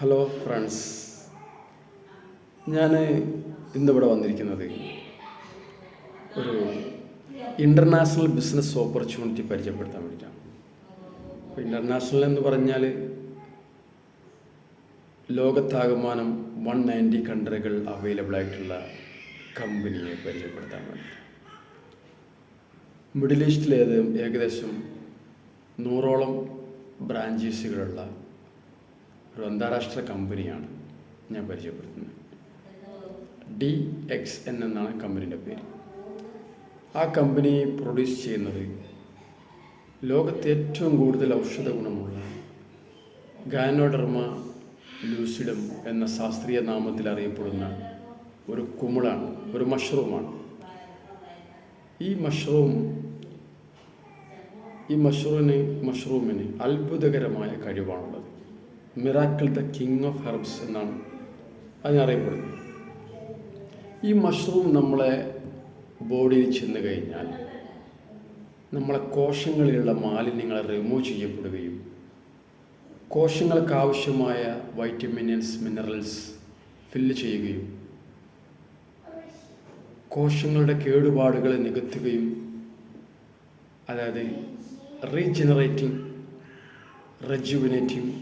Hello friends ഞാൻ ഇന്നിവിടെ വന്നിരിക്കുന്നത് ഒരു ഇന്റർനാഷണൽ ബിസിനസ് ഓപ്പർച്യൂണിറ്റി പരിചയപ്പെടുത്താൻ വേണ്ടിയിട്ടാണ്. അപ്പോൾ ഇന്റർനാഷണൽ എന്ന് പറഞ്ഞാൽ ലോകത്താകമാനം വൺ നയന്റി കൺട്രികൾ അവൈലബിൾ ആയിട്ടുള്ള കമ്പനിയെ പരിചയപ്പെടുത്താൻ വേണ്ടി മിഡിൽ ഈസ്റ്റിലേത് ഏകദേശം നൂറോളം ബ്രാഞ്ചീസുകളുള്ള ഒരു അന്താരാഷ്ട്ര കമ്പനിയാണ് ഞാൻ പരിചയപ്പെടുത്തുന്നത്. ഡി എക്സ് എൻ എന്നാണ് കമ്പനിയുടെ പേര്. ആ കമ്പനി പ്രൊഡ്യൂസ് ചെയ്യുന്നത് ലോകത്തെ ഏറ്റവും കൂടുതൽ ഔഷധ ഗുണമുള്ള ഗാനോഡർമ ലൂസിഡം എന്ന ശാസ്ത്രീയ നാമത്തിൽ അറിയപ്പെടുന്ന ഒരു കുമിളാണ് ഒരു മഷ്റൂമാണ്. ഈ മഷ്റൂം ഈ മഷ്റൂമിന് മഷ്റൂമിന് അത്ഭുതകരമായ കഴിവാണുള്ളത്. Miracle the king of herbs എന്നാണ് അതിനറിയപ്പെടുന്നത് ഈ മഷ്റൂം നമ്മളെ ബോഡിയിൽ ചെന്ന് കഴിഞ്ഞാൽ നമ്മളെ കോശങ്ങളിലുള്ള മാലിന്യങ്ങൾ റിമൂവ് ചെയ്യപ്പെടുകയും കോശങ്ങൾക്ക് ആവശ്യമായ വൈറ്റമിൻസ് മിനറൽസ് ഫില്ല് ചെയ്യുകയും കോശങ്ങളുടെ കേടുപാടുകളെ നികത്തുകയും അതായത് റീജനറേറ്റിംഗ് റെജുവിനേറ്റിംഗ്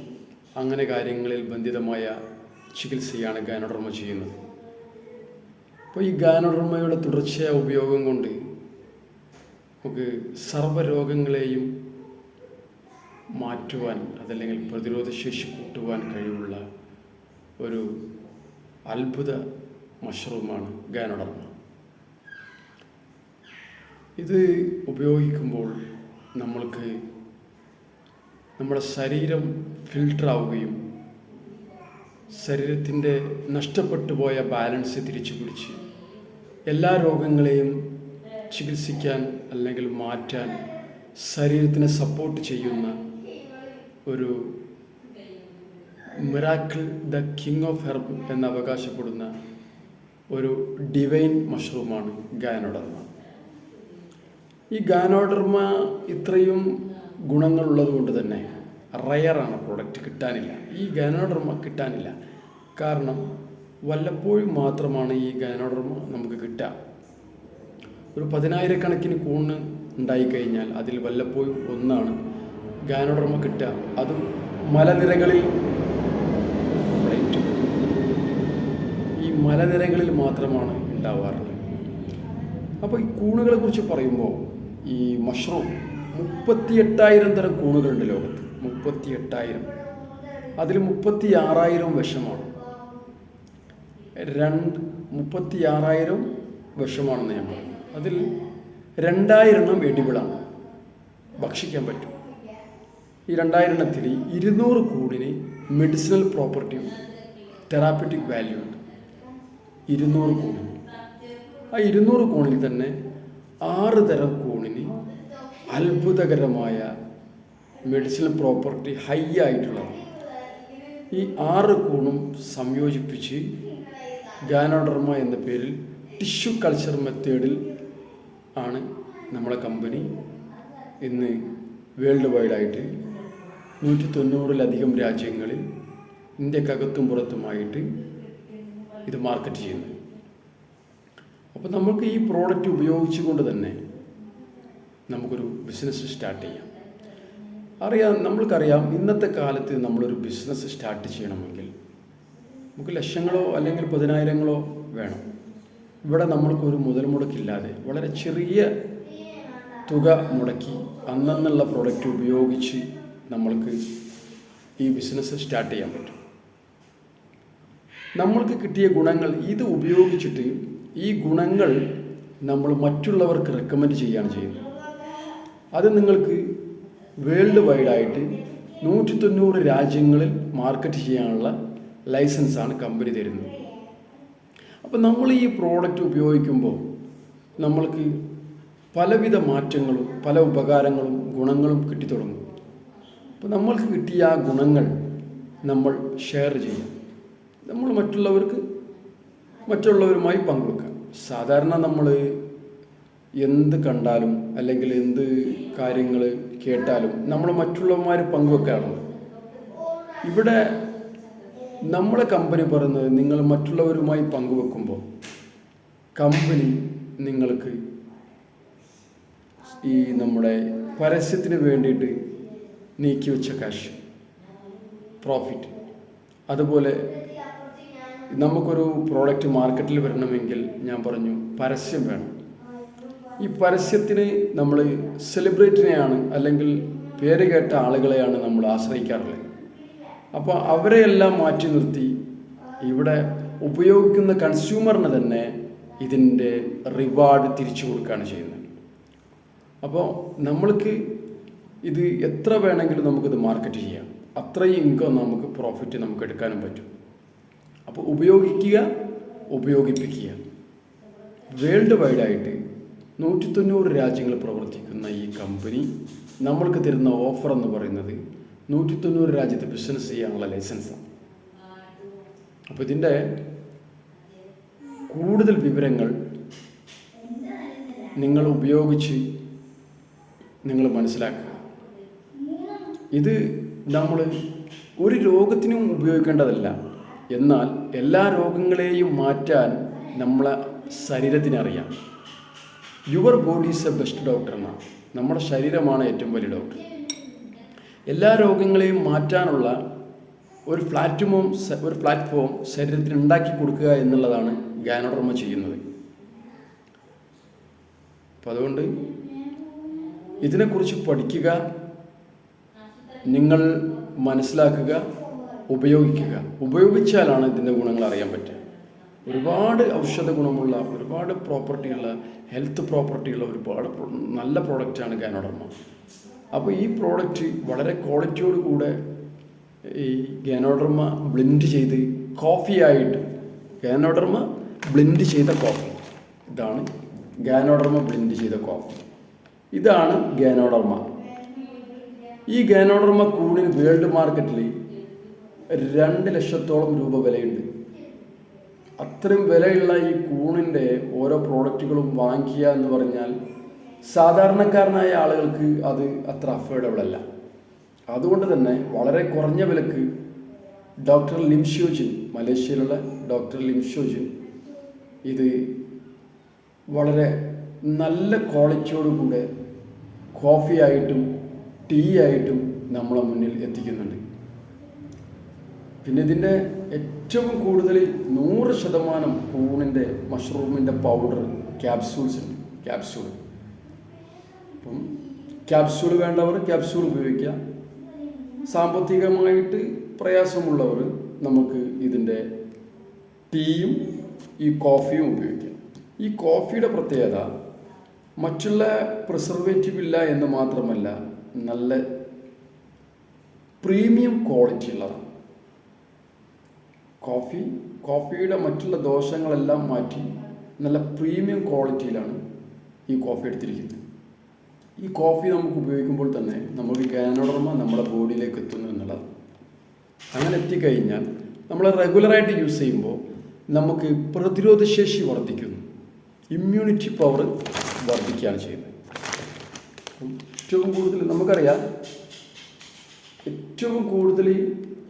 അങ്ങനെ കാര്യങ്ങളിൽ ബന്ധിതമായ ചികിത്സയാണ് ഗാനോഡർമ ചെയ്യുന്നത്. അപ്പോൾ ഈ ഗാനോഡർമയുടെ തുടർച്ചയായ ഉപയോഗം കൊണ്ട് നമുക്ക് സർവരോഗങ്ങളെയും മാറ്റുവാൻ അതല്ലെങ്കിൽ പ്രതിരോധ ശേഷി കൂട്ടുവാൻ കഴിവുള്ള ഒരു അത്ഭുത മഷ്റൂമാണ് ഗാനോഡർമ. ഇത് ഉപയോഗിക്കുമ്പോൾ നമ്മൾക്ക് നമ്മുടെ ശരീരം ഫിൽട്ടർ ആവുകയും ശരീരത്തിന്റെ നഷ്ടപ്പെട്ടു പോയ ബാലൻസ് തിരിച്ചു പിടിച്ച് എല്ലാ രോഗങ്ങളെയും ചികിത്സിക്കാൻ അല്ലെങ്കിൽ മാറ്റാൻ ശരീരത്തിനെ സപ്പോർട്ട് ചെയ്യുന്ന ഒരു miracle the king of herb എന്ന് അവകാശപ്പെടുന്ന ഒരു ഡിവൈൻ മഷ്റൂമാണ് ഗാനോഡർമ. ഈ ഗാനോഡർമ ഇത്രയും ഗുണങ്ങളുള്ളത് കൊണ്ട് തന്നെ റയറാണ് പ്രോഡക്റ്റ് കിട്ടാനില്ല. ഈ ഗാനോഡർമ കിട്ടാനില്ല. കാരണം വല്ലപ്പോഴും മാത്രമാണ് ഈ ഗാനോഡർമ നമുക്ക് കിട്ടുക. ഒരു പതിനായിരക്കണക്കിന് കൂണ് ഉണ്ടായിക്കഴിഞ്ഞാൽ അതിൽ വല്ലപ്പോഴും ഒന്നാണ് ഗാനോഡർമ കിട്ടുക. അതും മലനിരകളിൽ ഈ മലനിരകളിൽ മാത്രമാണ് ഉണ്ടാവാറുള്ളത്. അപ്പോൾ ഈ കൂണുകളെ കുറിച്ച് പറയുമ്പോൾ ഈ മഷ്റൂം മുപ്പത്തി എട്ടായിരം തരം കൂണുകളുണ്ട് ലോകത്ത്. മുപ്പത്തി എട്ടായിരം അതിൽ മുപ്പത്തി ആറായിരം വിഷമാണ്. രണ്ട് മുപ്പത്തി ആറായിരം വിഷമാണെന്ന് ഞാൻ പറഞ്ഞു. അതിൽ രണ്ടായിരം എണ്ണം വെടിവിളാണ്. ഭക്ഷിക്കാൻ പറ്റും. ഈ രണ്ടായിരണ്ണത്തിൽ ഇരുന്നൂറ് കൂടിന് മെഡിസിനൽ പ്രോപ്പർട്ടി ഉണ്ട്. തെറാപ്പറ്റിക് വാല്യൂ ഉണ്ട്. ഇരുന്നൂറ് കൂണിന് ആ ഇരുന്നൂറ് കോണിൽ തന്നെ ആറ് തരം കൂണിന് അത്ഭുതകരമായ മെഡിസിനൽ പ്രോപ്പർട്ടി ഹൈ ആയിട്ടുള്ളത് ഈ ആറ് കൂണും സംയോജിപ്പിച്ച് ഗാനോഡർമ എന്ന പേരിൽ ടിഷ്യൂ കൾച്ചർ മെത്തേഡിൽ ആണ് നമ്മളെ കമ്പനി ഇന്ന് വേൾഡ് വൈഡായിട്ട് നൂറ്റി തൊണ്ണൂറിലധികം രാജ്യങ്ങളിൽ ഇന്ത്യക്കകത്തും പുറത്തുമായിട്ട് ഇത് മാർക്കറ്റ് ചെയ്യുന്നത്. അപ്പോൾ നമുക്ക് ഈ പ്രോഡക്റ്റ് ഉപയോഗിച്ചുകൊണ്ട് തന്നെ നമുക്കൊരു ബിസിനസ് സ്റ്റാർട്ട് ചെയ്യാം. അറിയാം നമ്മൾക്കറിയാം ഇന്നത്തെ കാലത്ത് നമ്മളൊരു ബിസിനസ് സ്റ്റാർട്ട് ചെയ്യണമെങ്കിൽ നമുക്ക് ലക്ഷങ്ങളോ അല്ലെങ്കിൽ പതിനായിരങ്ങളോ വേണം. ഇവിടെ നമ്മൾക്കൊരു മുതൽ മുടക്കില്ലാതെ വളരെ ചെറിയ തുക മുടക്കി അന്നുള്ള പ്രോഡക്റ്റ് ഉപയോഗിച്ച് നമ്മൾക്ക് ഈ ബിസിനസ് സ്റ്റാർട്ട് ചെയ്യാൻ പറ്റും. നമ്മൾക്ക് കിട്ടിയ ഗുണങ്ങൾ ഇത് ഉപയോഗിച്ചിട്ട് ഈ ഗുണങ്ങൾ നമ്മൾ മറ്റുള്ളവർക്ക് റെക്കമെൻഡ് ചെയ്യുകയാണ് ചെയ്യുന്നത്. അത് നിങ്ങൾക്ക് വേൾഡ് വൈഡായിട്ട് നൂറ്റി തൊണ്ണൂറ് രാജ്യങ്ങളിൽ മാർക്കറ്റ് ചെയ്യാനുള്ള ലൈസൻസാണ് കമ്പനി തരുന്നത്. അപ്പം നമ്മൾ ഈ പ്രോഡക്റ്റ് ഉപയോഗിക്കുമ്പോൾ നമ്മൾക്ക് പലവിധ മാറ്റങ്ങളും പല ഉപകാരങ്ങളും ഗുണങ്ങളും കിട്ടിത്തുടങ്ങും. അപ്പോൾ നമ്മൾക്ക് കിട്ടിയ ആ ഗുണങ്ങൾ നമ്മൾ ഷെയർ ചെയ്യാം. നമ്മൾ മറ്റുള്ളവർക്ക് മറ്റുള്ളവരുമായി പങ്കുവെക്കാം. സാധാരണ നമ്മൾ എന്ത് കണ്ടാലും അല്ലെങ്കിൽ എന്ത് കാര്യങ്ങൾ കേട്ടാലും നമ്മൾ മറ്റുള്ളവന്മാർ പങ്കുവെക്കാറുണ്ട്. ഇവിടെ നമ്മളെ കമ്പനി പറയുന്നത് നിങ്ങൾ മറ്റുള്ളവരുമായി പങ്കുവെക്കുമ്പോൾ കമ്പനി നിങ്ങൾക്ക് ഈ നമ്മുടെ പരസ്യത്തിന് വേണ്ടിയിട്ട് നീക്കി വെച്ച കാശ് പ്രോഫിറ്റ് അതുപോലെ നമുക്കൊരു പ്രോഡക്റ്റ് മാർക്കറ്റിൽ വരണമെങ്കിൽ ഞാൻ പറഞ്ഞു പരസ്യം വേണം. ഈ പരസ്യത്തിന് നമ്മൾ സെലിബ്രിറ്റിനെയാണ് അല്ലെങ്കിൽ പേര് കേട്ട ആളുകളെയാണ് നമ്മൾ ആശ്രയിക്കാറുള്ളത്. അപ്പോൾ അവരെയെല്ലാം മാറ്റി നിർത്തി ഇവിടെ ഉപയോഗിക്കുന്ന കൺസ്യൂമറിന് തന്നെ ഇതിന്റെ റിവാർഡ് തിരിച്ചു കൊടുക്കുകയാണ് ചെയ്യുന്നത്. അപ്പോൾ നമ്മൾക്ക് ഇത് എത്ര വേണമെങ്കിലും നമുക്കിത് മാർക്കറ്റ് ചെയ്യാം. അത്രയും ഇൻകം നമുക്ക് പ്രോഫിറ്റ് നമുക്ക് എടുക്കാനും പറ്റും. അപ്പോൾ ഉപയോഗിക്കുക ഉപയോഗിപ്പിക്കുക. വേൾഡ് വൈഡായിട്ട് നൂറ്റി തൊണ്ണൂറ് രാജ്യങ്ങളിൽ പ്രവർത്തിക്കുന്ന ഈ കമ്പനി നമ്മൾക്ക് തരുന്ന ഓഫർ എന്ന് പറയുന്നത് നൂറ്റി തൊണ്ണൂറ് രാജ്യത്ത് ബിസിനസ് ചെയ്യാനുള്ള ലൈസൻസാണ് അപ്പോൾ ഇതിന്റെ കൂടുതൽ വിവരങ്ങൾ നിങ്ങൾ ഉപയോഗിച്ച് നിങ്ങൾ മനസ്സിലാക്കുക. ഇത് നമ്മൾ ഒരു രോഗത്തിനും ഉപയോഗിക്കേണ്ടതല്ല. എന്നാൽ എല്ലാ രോഗങ്ങളെയും മാറ്റാൻ നമ്മളെ ശരീരത്തിന് അറിയാം. Your body is a best doctor എന്നാണ്. നമ്മുടെ ശരീരമാണ് ഏറ്റവും വലിയ ഡോക്ടർ എല്ലാ രോഗങ്ങളെയും മാറ്റാനുള്ള ഒരു പ്ലാറ്റ്ഫോം ഒരു പ്ലാറ്റ്ഫോം ശരീരത്തിന് ഉണ്ടാക്കി കൊടുക്കുക എന്നുള്ളതാണ് ഗാനോഡർമ ചെയ്യുന്നത്. അപ്പം അതുകൊണ്ട് ഇതിനെക്കുറിച്ച് പഠിക്കുക നിങ്ങൾ മനസ്സിലാക്കുക ഉപയോഗിക്കുക. ഉപയോഗിച്ചാലാണ് ഇതിന്റെ ഗുണങ്ങൾ അറിയാൻ പറ്റുക. ഒരുപാട് ഔഷധ ഗുണമുള്ള ഒരുപാട് പ്രോപ്പർട്ടിയുള്ള ഹെൽത്ത് പ്രോപ്പർട്ടിയുള്ള ഒരുപാട് നല്ല പ്രോഡക്റ്റാണ് ഗാനോഡർമ. അപ്പോൾ ഈ പ്രോഡക്റ്റ് വളരെ ക്വാളിറ്റിയോട് കൂടെ ഈ ഗാനോഡർമ ബ്ലിൻഡ് ചെയ്ത് കോഫി ആയിട്ട് ഗാനോഡർമ ബ്ലിൻഡ് ചെയ്ത കോഫി ഇതാണ് ഗാനോഡർമ ബ്ലിൻഡ് ചെയ്ത കോഫി ഇതാണ് ഗാനോഡർമ. ഈ ഗാനോഡർമ കൂടിന് വേൾഡ് മാർക്കറ്റിൽ രണ്ട് ലക്ഷത്തോളം രൂപ വിലയുണ്ട്. അത്രയും വിലയുള്ള ഈ കൂണിന്റെ ഓരോ പ്രോഡക്റ്റുകളും വാങ്ങിക്കുക എന്ന് പറഞ്ഞാൽ സാധാരണക്കാരനായ ആളുകൾക്ക് അത് അത്ര അഫോർഡബിൾ അല്ല. അതുകൊണ്ട് തന്നെ വളരെ കുറഞ്ഞ വിലക്ക് ഡോക്ടർ ലിംഷോജിൻ മലേഷ്യയിലുള്ള ഡോക്ടർ ലിംഷോജിൻ ഇത് വളരെ നല്ല ക്വാളിറ്റിയോടുകൂടെ കോഫി ആയിട്ടും ടീ ആയിട്ടും നമ്മളെ മുന്നിൽ എത്തിക്കുന്നുണ്ട്. പിന്നെ ഇതിന്റെ ഏറ്റവും കൂടുതൽ നൂറ് ശതമാനം കൂണിന്റെ മഷ്റൂമിന്റെ പൗഡർ ക്യാപ്സ്യൂൾസ് ഉണ്ട് ക്യാപ്സ്യൂൾ. അപ്പം ക്യാപ്സ്യൂൾ വേണ്ടവർ ക്യാപ്സ്യൂൾ ഉപയോഗിക്കാം സാമ്പത്തികമായിട്ട് പ്രയാസമുള്ളവർ നമുക്ക് ഇതിന്റെ ടീയും ഈ കോഫിയും ഉപയോഗിക്കാം. ഈ കോഫിയുടെ പ്രത്യേകത മറ്റുള്ള പ്രിസർവേറ്റീവ് ഇല്ല എന്ന് മാത്രമല്ല നല്ല പ്രീമിയം ക്വാളിറ്റി ഉള്ളതാണ്. കോഫി കോഫിയുടെ മറ്റുള്ള ദോഷങ്ങളെല്ലാം മാറ്റി നല്ല പ്രീമിയം ക്വാളിറ്റിയിലാണ് ഈ കോഫി എടുത്തിരിക്കുന്നത്. ഈ കോഫി നമുക്ക് ഉപയോഗിക്കുമ്പോൾ തന്നെ നമുക്ക് ഗാനോഡർമ നമ്മുടെ ബോഡിയിലേക്ക് എത്തുന്നു എന്നുള്ളതാണ്. അങ്ങനെ എത്തിക്കഴിഞ്ഞാൽ നമ്മൾ റെഗുലറായിട്ട് യൂസ് ചെയ്യുമ്പോൾ നമുക്ക് പ്രതിരോധശേഷി വർദ്ധിക്കുന്നു. ഇമ്മ്യൂണിറ്റി പവർ വർദ്ധിക്കുകയാണ് ചെയ്യുന്നത്. ഏറ്റവും കൂടുതൽ നമുക്കറിയാം ഏറ്റവും കൂടുതൽ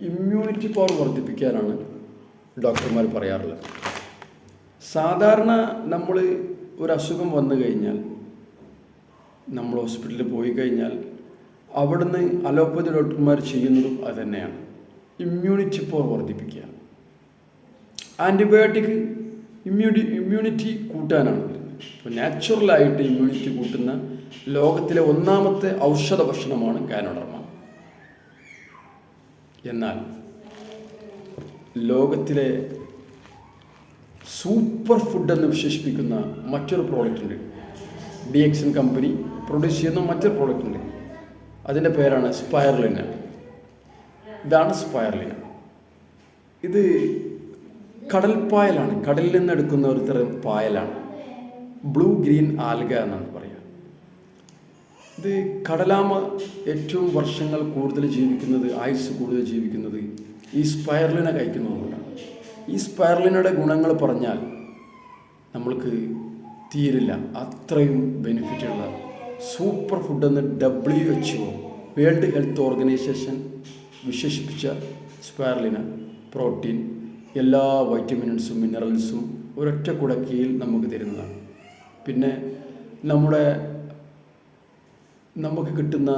ഇമ്മ്യൂണിറ്റി പവർ വർദ്ധിപ്പിക്കാനാണ് ഡോക്ടർമാർ പറയാറുള്ളത്. സാധാരണ നമ്മൾ ഒരു അസുഖം വന്നു കഴിഞ്ഞാൽ നമ്മൾ ഹോസ്പിറ്റലിൽ പോയി കഴിഞ്ഞാൽ അവിടുന്ന് അലോപ്പതി ഡോക്ടർമാർ ചെയ്യുന്നതും അത് തന്നെയാണ്. ഇമ്മ്യൂണിറ്റി പവർ വർദ്ധിപ്പിക്കുക. ആന്റിബയോട്ടിക് ഇമ്മ്യൂണി ഇമ്മ്യൂണിറ്റി കൂട്ടാനാണ് വരുന്നത്. അപ്പോൾ നാച്ചുറലായിട്ട് ഇമ്മ്യൂണിറ്റി കൂട്ടുന്ന ലോകത്തിലെ ഒന്നാമത്തെ ഔഷധ ഭക്ഷണമാണ് ഗാനോഡർമ എന്നാൽ ലോകത്തിലെ സൂപ്പർ ഫുഡ് എന്ന് വിശേഷിപ്പിക്കുന്ന മറ്റൊരു പ്രോഡക്റ്റ് ഉണ്ട്. ഡി എക്സൻ കമ്പനി പ്രൊഡ്യൂസ് ചെയ്യുന്ന മറ്റൊരു പ്രോഡക്റ്റ് ഉണ്ട്. അതിന്റെ പേരാണ് സ്പയർലിന ഇതാണ് സ്പയർലിന ഇത് കടൽ പായലാണ് കടലിൽ നിന്ന് എടുക്കുന്ന ഒരു തരം പായലാണ്. ബ്ലൂ ഗ്രീൻ ആൽഗ എന്നാണ് പറയുക. ഇത് കടലാമ ഏറ്റവും വർഷങ്ങൾ കൂടുതൽ ജീവിക്കുന്നത് ആയുസ് കൂടുതൽ ജീവിക്കുന്നത് ഈ സ്പൈറലിനെ കഴിക്കുന്നതുകൊണ്ടാണ് ഈ സ്പൈറലിനയുടെ ഗുണങ്ങൾ പറഞ്ഞാൽ നമ്മൾക്ക് തീരില്ല. അത്രയും ബെനിഫിറ്റ് ഉള്ള സൂപ്പർ ഫുഡ് എന്ന് W H O world health organisation വിശേഷിപ്പിച്ച സ്പൈറലിന പ്രോട്ടീൻ എല്ലാ വൈറ്റമിൻസും മിനറൽസും ഒരൊറ്റ കുടക്കിയിൽ നമുക്ക് തരുന്നതാണ്. പിന്നെ നമ്മുടെ നമുക്ക് കിട്ടുന്ന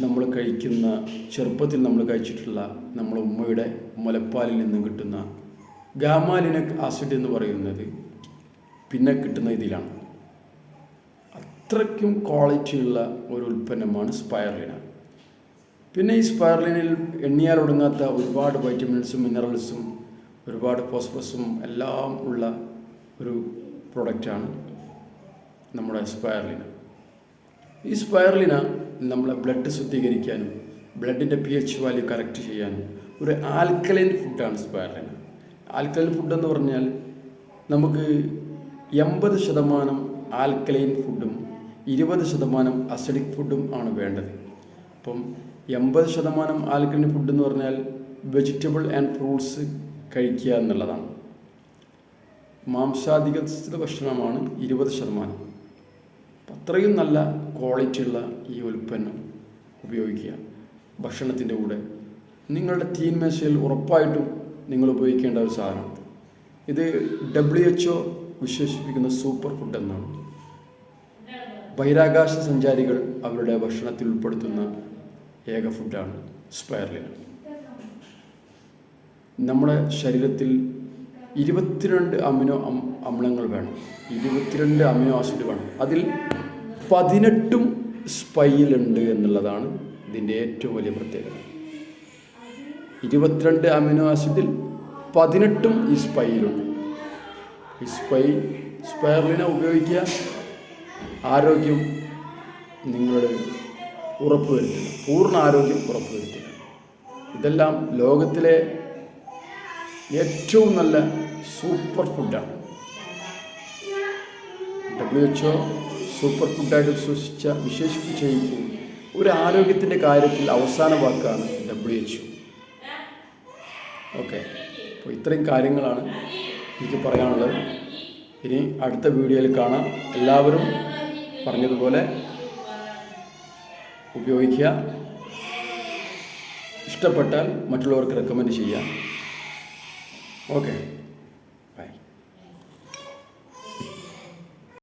നമ്മൾ കഴിക്കുന്ന ചെറുപ്പത്തിൽ നമ്മൾ കഴിച്ചിട്ടുള്ള നമ്മുടെ ഉമ്മയുടെ മുലപ്പാലിൽ നിന്നും കിട്ടുന്ന ഗാമാലിനക് ആസിഡ് എന്ന് പറയുന്നത് പിന്നെ കിട്ടുന്ന ഇതിലാണ്. അത്രയ്ക്കും ക്വാളിറ്റിയുള്ള ഒരു ഉൽപ്പന്നമാണ് സ്പയർലിന പിന്നെ ഈ സ്പയർലിനിൽ എണ്ണിയാൽ ഒടുങ്ങാത്ത ഒരുപാട് വൈറ്റമിൻസും മിനറൽസും ഒരുപാട് ഫോസ്ഫസും എല്ലാം ഉള്ള ഒരു പ്രൊഡക്റ്റാണ് നമ്മുടെ സ്പയർലിന ഈ സ്പൈറലിന് നമ്മളെ ബ്ലഡ് ശുദ്ധീകരിക്കാനും ബ്ലഡിന്റെ പി എച്ച് വാല്യൂ കറക്റ്റ് ചെയ്യാനും ഒരു ആൽക്കലൈൻ ഫുഡാണ് സ്പൈറലിന് ആൽക്കലൈൻ ഫുഡ് എന്ന് പറഞ്ഞാൽ നമുക്ക് എൺപത് ശതമാനം ആൽക്കലൈൻ ഫുഡും ഇരുപത് ശതമാനം അസിഡിക് ഫുഡും ആണ് വേണ്ടത്. അപ്പം എൺപത് ശതമാനം ആൽക്കലൈൻ ഫുഡ് എന്ന് പറഞ്ഞാൽ വെജിറ്റബിൾ ആൻഡ് ഫ്രൂട്ട്സ് കഴിക്കുക എന്നുള്ളതാണ്. മാംസാധികൃത ഭക്ഷണമാണ് ഇരുപത് ശതമാനം. അത്രയും നല്ല ക്വാളിറ്റിയുള്ള ഈ ഉൽപ്പന്നം ഉപയോഗിക്കുക. ഭക്ഷണത്തിന്റെ കൂടെ. നിങ്ങളുടെ തീൻമേശയിൽ ഉറപ്പായിട്ടും നിങ്ങൾ ഉപയോഗിക്കേണ്ട ഒരു സാധനം. ഇത് ഡബ്ല്യു എച്ച് ഒ വിശേഷിപ്പിക്കുന്ന സൂപ്പർ ഫുഡ് എന്നാണ്. ബഹിരാകാശ സഞ്ചാരികൾ അവരുടെ ഭക്ഷണത്തിൽ ഉൾപ്പെടുത്തുന്ന ഏക ഫുഡാണ് സ്പയർലിൻ നമ്മുടെ ശരീരത്തിൽ ഇരുപത്തിരണ്ട് അമിനോ അമ്ലങ്ങൾ വേണം. ഇരുപത്തിരണ്ട് അമിനോ ആസിഡ് വേണം. അതിൽ പതിനെട്ടും സ്പൈയിലുണ്ട് എന്നുള്ളതാണ് ഇതിന്റെ ഏറ്റവും വലിയ പ്രത്യേകത. ഇരുപത്തിരണ്ട് അമിനോ ആസിഡിൽ പതിനെട്ടും ഈ സ്പൈയിലുണ്ട്. ഈ സ്പൈ സ്പൈറിനെ ഉപയോഗിക്കുക ആരോഗ്യം നിങ്ങളുടെ ഉറപ്പുവരുത്തുക പൂർണ ആരോഗ്യം ഉറപ്പുവരുത്തുക. ഇതെല്ലാം ലോകത്തിലെ ഏറ്റവും നല്ല സൂപ്പർ ഫുഡാണ്. ഡബ്ല്യു എച്ച് ഒ സൂപ്പർ ഫുഡായിട്ട് വിശ്വസിച്ച വിശേഷിപ്പിച്ചിരിക്കും ഒരു ആരോഗ്യത്തിന്റെ കാര്യത്തിൽ അവസാന വാക്കാണ് ഡബ്ല്യു എച്ച് ഓക്കെ അപ്പോൾ ഇത്രയും കാര്യങ്ങളാണ് എനിക്ക് പറയാനുള്ളത്. ഇനി അടുത്ത വീഡിയോയിൽ കാണാം. എല്ലാവരും പറഞ്ഞതുപോലെ ഉപയോഗിക്കുക. ഇഷ്ടപ്പെട്ടാൽ മറ്റുള്ളവർക്ക് റെക്കമെൻഡ് ചെയ്യാം ഓക്കെ